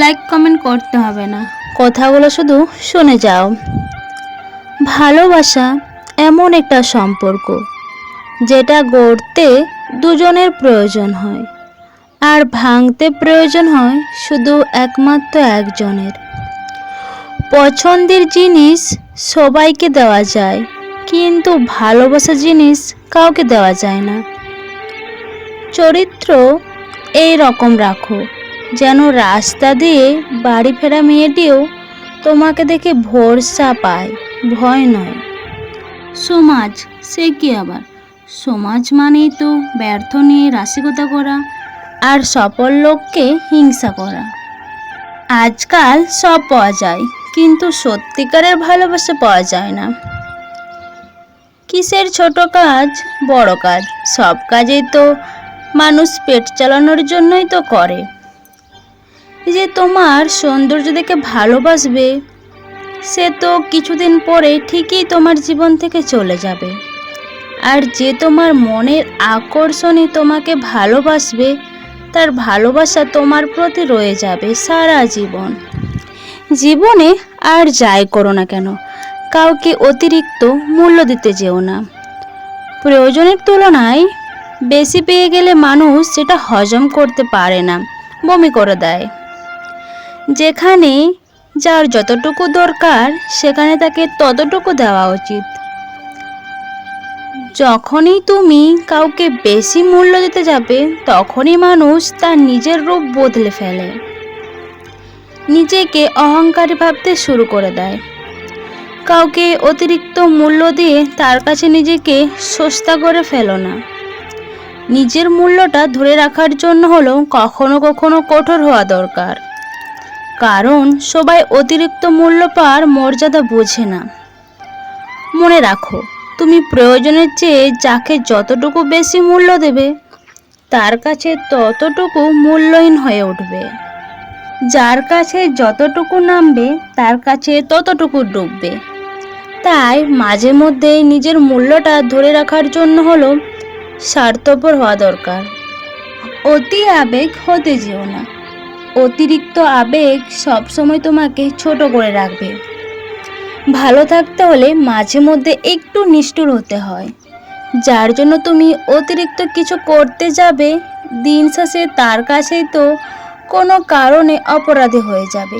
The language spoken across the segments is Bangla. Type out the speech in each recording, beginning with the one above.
লাইক কমেন্ট করতে হবে না। কথাগুলো শুধু শুনে যাও। ভালোবাসা এমন একটা সম্পর্ক, যেটা গড়তে দুজনের প্রয়োজন হয়। আর ভাঙতে প্রয়োজন হয় শুধু একমাত্র একজনের। পছন্দের জিনিস সবাইকে দেওয়া যায়, কিন্তু ভালোবাসা জিনিস কাউকে দেওয়া যায় না। চরিত্র এই রকম রাখো, যেন রাস্তা দিয়ে বাড়ি ফেরা মেয়েটিও তোমাকে দেখে ভরসা পায়, ভয় নয়। সমাজ, সে কি আবার? সমাজ মানেই তো ব্যর্থ নিয়ে রাসিকতা করা আর সফল লোককে হিংসা করা। আজকাল সব পাওয়া যায়, কিন্তু সত্যিকারের ভালোবাসা পাওয়া যায় না। কিসের ছোট কাজ? বড় কাজ। সব কাজেই তো মানুষ পেট চালানোর জন্যই তো করে। যে তোমার সৌন্দর্য দেখে ভালোবাসবে, সে তো কিছুদিন পরে ঠিকই তোমার জীবন থেকে চলে যাবে। আর যে তোমার মনের আকর্ষণে তোমাকে ভালোবাসবে, তার ভালোবাসা তোমার প্রতি রয়ে যাবে সারা জীবন। জীবনে আর যাই করো না কেন, কাউকে অতিরিক্ত মূল্য দিতে যেও না। প্রয়োজনের তুলনায় বেশি পেয়ে গেলে মানুষ সেটা হজম করতে পারে না। বমি করে দেয়। যেখানে যার যতটুকু দরকার, সেখানে তাকে ততটুকু দেওয়া উচিত। যখনই তুমি কাউকে বেশি মূল্য দিতে যাবে, তখনই মানুষ তার নিজের রূপ বদলে ফেলে। নিজেকে অহংকারী ভাবতে শুরু করে দেয়। কাউকে অতিরিক্ত মূল্য দিয়ে তার কাছে নিজেকে সস্তা করে ফেলো না। নিজের মূল্যটা ধরে রাখার জন্য হলো কখনো কখনো কঠোর হওয়া দরকার। কারণ সবাই অতিরিক্ত মূল্য পাওয়ার মর্যাদা বোঝে না। মনে রাখো, তুমি প্রয়োজনের চেয়ে যাকে যতটুকু বেশি মূল্য দেবে, তার কাছে ততটুকু মূল্যহীন হয়ে উঠবে। যার কাছে যতটুকু নামবে, তার কাছে ততটুকু ডুববে। তাই মাঝে মধ্যে নিজের মূল্যটা ধরে রাখার জন্য হলো স্বার্থপর হওয়া দরকার। অতি আবেগ হতে যেও না। অতিরিক্ত আবেগ সবসময় তোমাকে ছোট করে রাখবে। ভালো থাকতে হলে মাঝে মধ্যে একটু নিষ্ঠুর হতে হয়। যার জন্য তুমি অতিরিক্ত কিছু করতে যাবে, দিন শেষে তার কাছেই তো কোনো কারণে অপরাধী হয়ে যাবে।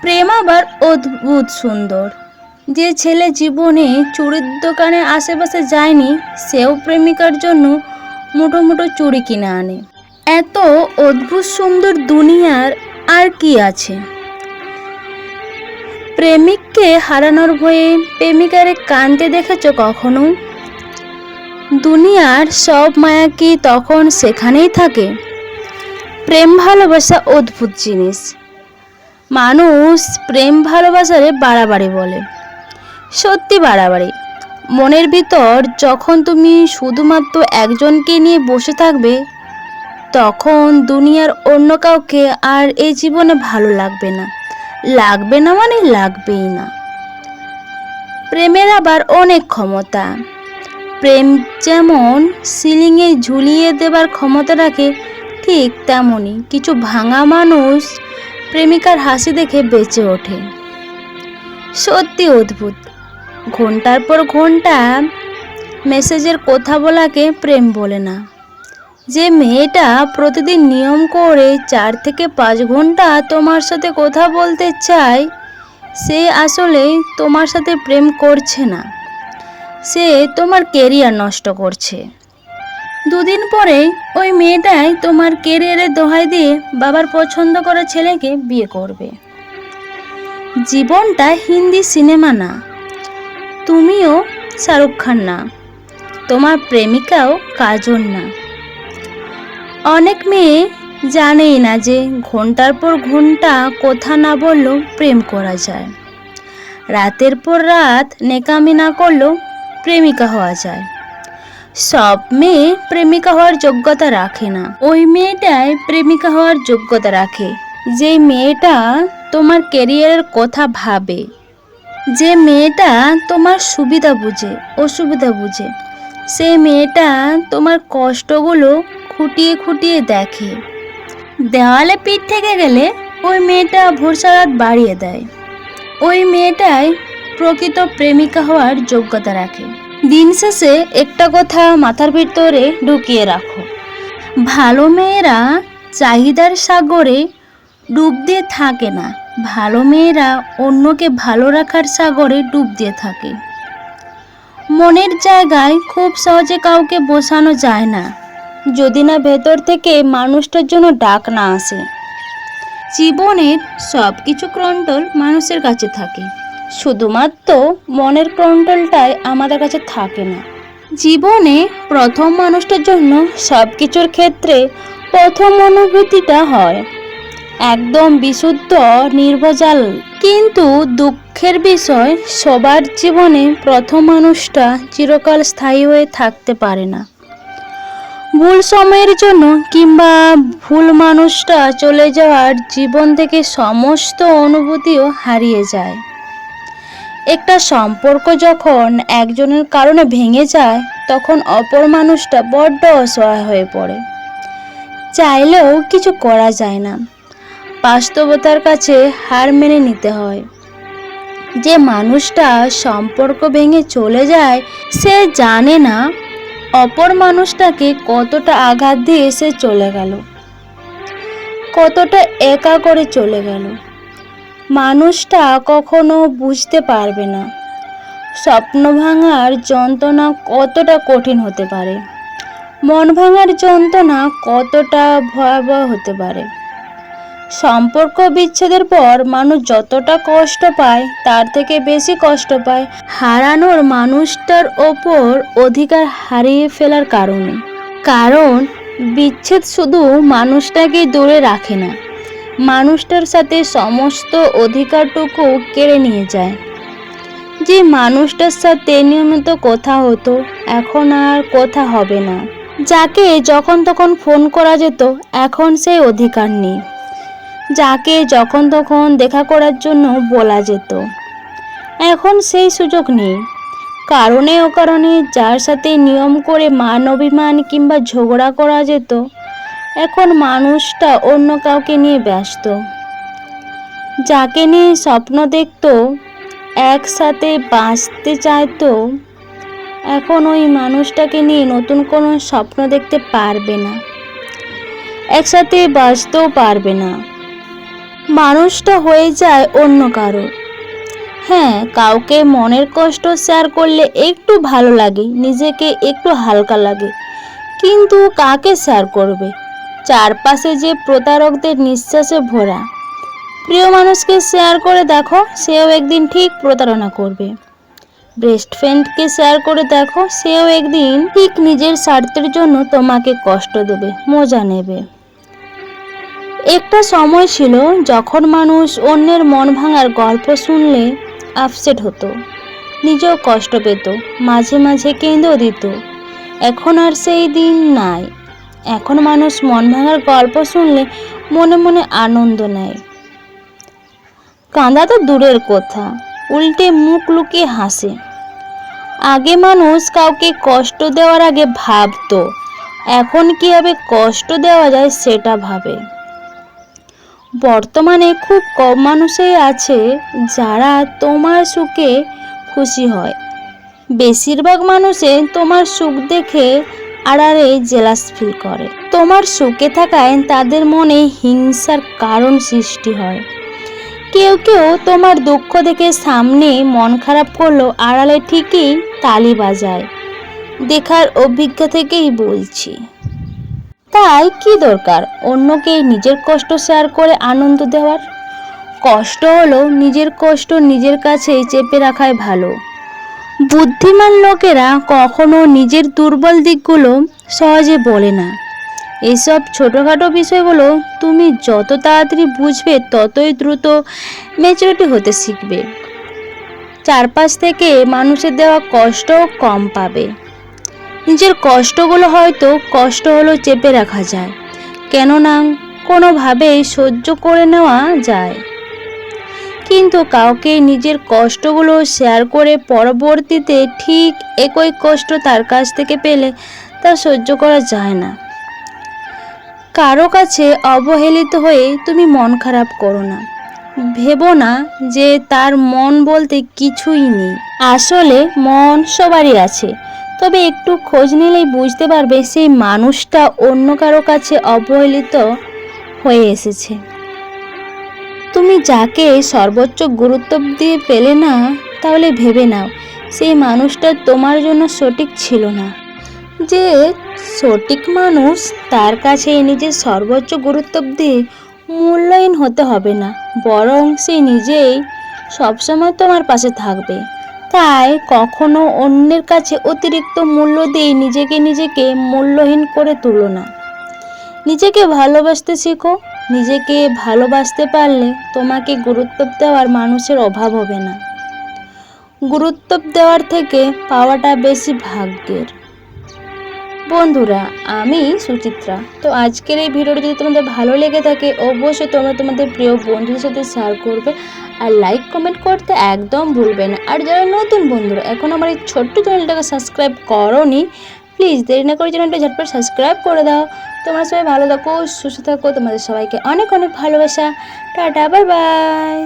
প্রেম আবার অদ্ভুত সুন্দর। যে ছেলে জীবনে চুড়ির দোকানে আশেপাশে যায়নি, সেও প্রেমিকার জন্য মুঠো মুঠো চুড়ি কিনে আনে। এত অদ্ভুত সুন্দর দুনিয়ার আর কি আছে? প্রেমিককে হারানোর ভয়ে প্রেমিকারে কাঁদতে দেখেছ কখনো? দুনিয়ার সব মায়া কি তখন সেখানেই থাকে? প্রেম ভালোবাসা অদ্ভুত জিনিস। মানুষ প্রেম ভালোবাসারে বাড়াবাড়ি বলে। সত্যি বাড়াবাড়ি। মনের ভিতর যখন তুমি শুধুমাত্র একজনকে নিয়ে বসে থাকবে, তখন দুনিয়ার অন্য কাউকে আর এই জীবনে ভালো লাগবে না। লাগবে না মানে লাগবেই না। প্রেমের আবার অনেক ক্ষমতা। প্রেম যেমন সিলিংয়ে ঝুলিয়ে দেবার ক্ষমতা রাখে, ঠিক তেমনই কিছু ভাঙা মানুষ প্রেমিকার হাসি দেখে বেঁচে ওঠে। সত্যি অদ্ভুত। ঘণ্টার পর ঘণ্টা মেসেজের কথা বলাকে প্রেম বলে না। যে মেয়েটা প্রতিদিন নিয়ম করে চার থেকে পাঁচ ঘণ্টা তোমার সাথে কথা বলতে চায়, সে আসলে তোমার সাথে প্রেম করছে না। সে তোমার কেরিয়ার নষ্ট করছে। দুদিন পরে ওই মেয়েটাই তোমার কেরিয়ারের দোহাই দিয়ে বাবার পছন্দ করা ছেলেকে বিয়ে করবে। জীবনটা হিন্দি সিনেমা না। তুমিও শাহরুখ খান না। তোমার প্রেমিকাও কাজল না। অনেক মেয়ে জানেই না যে ঘণ্টার পর ঘণ্টা কথা না বললেও প্রেম করা যায়। রাতের পর রাত নেকামি না করলেও প্রেমিকা হওয়া যায়। সব মেয়ে প্রেমিকা হওয়ার যোগ্যতা রাখে না। ওই মেয়েটাই প্রেমিকা হওয়ার যোগ্যতা রাখে। যে মেয়েটা তোমার কেরিয়ারের কথা ভাবে। যে মেয়েটা তোমার সুবিধা বুঝে, অসুবিধা বুঝে সেই মেয়েটা তোমার কষ্টগুলো খুঁটিয়ে খুঁটিয়ে দেখে। দেওয়ালে পিঠ থেকে গেলে ওই মেয়েটা ভরসা রাত বাড়িয়ে দেয়। ওই মেয়েটাই প্রকৃত প্রেমিকা হওয়ার যোগ্যতা রাখে। দিন শেষে একটা কথা মাথার ভিতরে ঢুকিয়ে রাখো। ভালো মেয়েরা চাহিদার সাগরে ডুব দিয়ে থাকে না। ভালো মেয়েরা অন্যকে ভালো রাখার সাগরে ডুব দিয়ে থাকে। মনের জায়গায় খুব সহজে কাউকে বসানো যায় না, যদি না ভেতর থেকে মানুষটার জন্য ডাক না আসে। জীবনের সব কিছু কন্ট্রোল মানুষের কাছে থাকে, শুধুমাত্র মনের কন্ট্রোলটাই আমাদের কাছে থাকে না। জীবনে প্রথম মানুষটার জন্য সব কিছুর ক্ষেত্রে প্রথম অনুভূতিটা হয়। একদম বিশুদ্ধ, নির্ভজাল। কিন্তু দুঃখের বিষয়, সবার জীবনে প্রথম মানুষটা চিরকাল স্থায়ী হয়ে থাকতে পারে না। ভুল সময়ের জন্য কিংবা ভুল মানুষটা চলে যাওয়ার জীবন থেকে সমস্ত অনুভূতিও হারিয়ে যায়। একটা সম্পর্ক যখন একজনের কারণে ভেঙে যায়, তখন অপর মানুষটা বড্ড অসহায় হয়ে পড়ে। চাইলেও কিছু করা যায় না। বাস্তবতার কাছে হার মেনে নিতে হয়। যে মানুষটা সম্পর্ক ভেঙে চলে যায়, সে জানে না অপর মানুষটাকে কতটা আঘাত দিয়ে সে চলে গেল, কতটা একা করে চলে গেল। মানুষটা কখনো বুঝতে পারবে না, স্বপ্ন ভাঙার যন্ত্রণা কতটা কঠিন হতে পারে, মন ভাঙার যন্ত্রণা কতটা ভয়াবহ হতে পারে। সম্পর্ক বিচ্ছেদের পর মানুষ যতটা কষ্ট পায়, তার থেকে বেশি কষ্ট পায়। হারানোর মানুষটার ওপর অধিকার হারিয়ে ফেলার কারণে। কারণ, বিচ্ছেদ শুধু মানুষটাকে দূরে রাখে না, মানুষটার সাথে সমস্ত অধিকারটুকু কেড়ে নিয়ে যায়। যে মানুষটার সাথে নিয়মিত কথা হতো, এখন আর কথা হবে না। যাকে যখন তখন ফোন করা যেত, এখন সেই অধিকার নেই। যাকে যখন তখন দেখা করার জন্য বলা যেত। এখন সেই সুযোগ নেই। কারণে ও কারণে যার সাথে নিয়ম করে মান অভিমান কিংবা ঝগড়া করা যেত, এখন মানুষটা অন্য কাউকে নিয়ে ব্যস্ত। যাকে নিয়ে স্বপ্ন দেখতো, একসাথে বাঁচতে চাইতো, এখন ওই মানুষটাকে নিয়ে নতুন কোনো স্বপ্ন দেখতে পারবে না। একসাথে বাঁচতেও পারবে না। মানুষটা হয়ে যায় অন্য কারও। হ্যাঁ কাউকে মনের কষ্ট শেয়ার করলে একটু ভালো লাগে, নিজেকে একটু হালকা লাগে। কিন্তু কাকে শেয়ার করবে? চারপাশে যে প্রতারকদের নিঃশ্বাসে ভরা। প্রিয় মানুষকে শেয়ার করে দেখো, সেও একদিন ঠিক প্রতারণা করবে। বেস্ট ফ্রেন্ডকে শেয়ার করে দেখো, সেও একদিন ঠিক নিজের স্বার্থের জন্য তোমাকে কষ্ট দেবে, মজা নেবে। একটা সময় ছিল যখন মানুষ অন্যের মন ভাঙার গল্প শুনলে আপসেট হতো, নিজেও কষ্ট পেত, মাঝে মাঝে কেঁদেও দিত। এখন আর সেই দিন নাই। এখন মানুষ মন ভাঙার গল্প শুনলে মনে মনে আনন্দ নেয়। কাঁদা তো দূরের কথা, উল্টে মুখ লুকিয়ে হাসে। আগে মানুষ কাউকে কষ্ট দেওয়ার আগে ভাবতো, এখন কীভাবে কষ্ট দেওয়া যায় সেটা ভাবে। বর্তমানে খুব কম মানুষই আছে যারা তোমার সুখে খুশি হয়। বেশিরভাগ মানুষে তোমার সুখ দেখে আড়ালে জেলাস ফিল করে। তোমার সুখে থাকায় তাদের মনে হিংসার কারণ সৃষ্টি হয়। কেউ কেউ তোমার দুঃখ দেখে সামনে মন খারাপ করল আড়ালে ঠিকই তালি বাজায়। দেখার অভিজ্ঞতা থেকেই বলছি। তাই কি দরকার? অন্যকে নিজের কষ্ট শেয়ার করে আনন্দ দেওয়ার? কষ্ট হলো নিজের কষ্ট নিজের কাছেই চেপে রাখাই ভালো। বুদ্ধিমান লোকেরা কখনো নিজের দুর্বল দিকগুলো সহজে বলে না। এইসব ছোটোখাটো বিষয়গুলো তুমি যত তাড়াতাড়ি বুঝবে, ততই দ্রুত ম্যাচুরিটি হতে শিখবে। চারপাশ থেকে মানুষের দেওয়া কষ্ট কম পাবে। নিজের কষ্টগুলো হয়তো কষ্ট হলো চেপে রাখা যায়। কেননা কোনোভাবেই সহ্য করে নেওয়া যায়। কিন্তু কাউকে নিজের কষ্টগুলো শেয়ার করে পরবর্তীতে ঠিক একই কষ্ট তার কাছ থেকে পেলে তা সহ্য করা যায় না। কারও কাছে অবহেলিত হয়ে তুমি মন খারাপ করো না। ভেবো না যে তার মন বলতে কিছুই নেই। আসলে মন সবারই আছে। তবে একটু খোঁজ নিলেই বুঝতে পারবে সেই মানুষটা অন্য কারও কাছে অবহেলিত হয়ে এসেছে। তুমি যাকে সর্বোচ্চ গুরুত্ব দিয়ে পেলে না, তাহলে ভেবে নাও, সেই মানুষটা তোমার জন্য সঠিক ছিল না। যে সঠিক মানুষ, তার কাছে নিজের সর্বোচ্চ গুরুত্ব দিয়ে মূল্যহীন হতে হবে না, বরং সে নিজেই সবসময় তোমার পাশে থাকবে। তাই কখনো অন্যের কাছে অতিরিক্ত মূল্য দিয়ে নিজেকে নিজেকে মূল্যহীন করে তুলো না। নিজেকে ভালোবাসতে শেখো। নিজেকে ভালোবাসতে পারলে তোমাকে গুরুত্ব দেওয়ার মানুষের অভাব হবে না। গুরুত্ব দেওয়ার থেকে পাওয়াটা বেশি ভাগ্যের। বন্ধুরা, আমি সুচিত্রা। তো আজকের এই ভিডিওটা যদি তোমাদের ভালো লেগে থাকে, অবশ্যই তোমরা তোমাদের প্রিয় বন্ধুদের সাথে শেয়ার করবে আর লাইক কমেন্ট করতে একদম ভুলবে না। আর যারা নতুন বন্ধুরা, এখন আমার এই ছোট্ট চ্যানেলটাকে সাবস্ক্রাইব করোনি প্লিজ দেরি না করে চ্যানেলটা ঝটপট সাবস্ক্রাইব করে দাও। তোমরা সবাই ভালো থাকো, সুস্থ থাকো, তোমাদের সবাইকে অনেক অনেক ভালোবাসা। Tata bye bye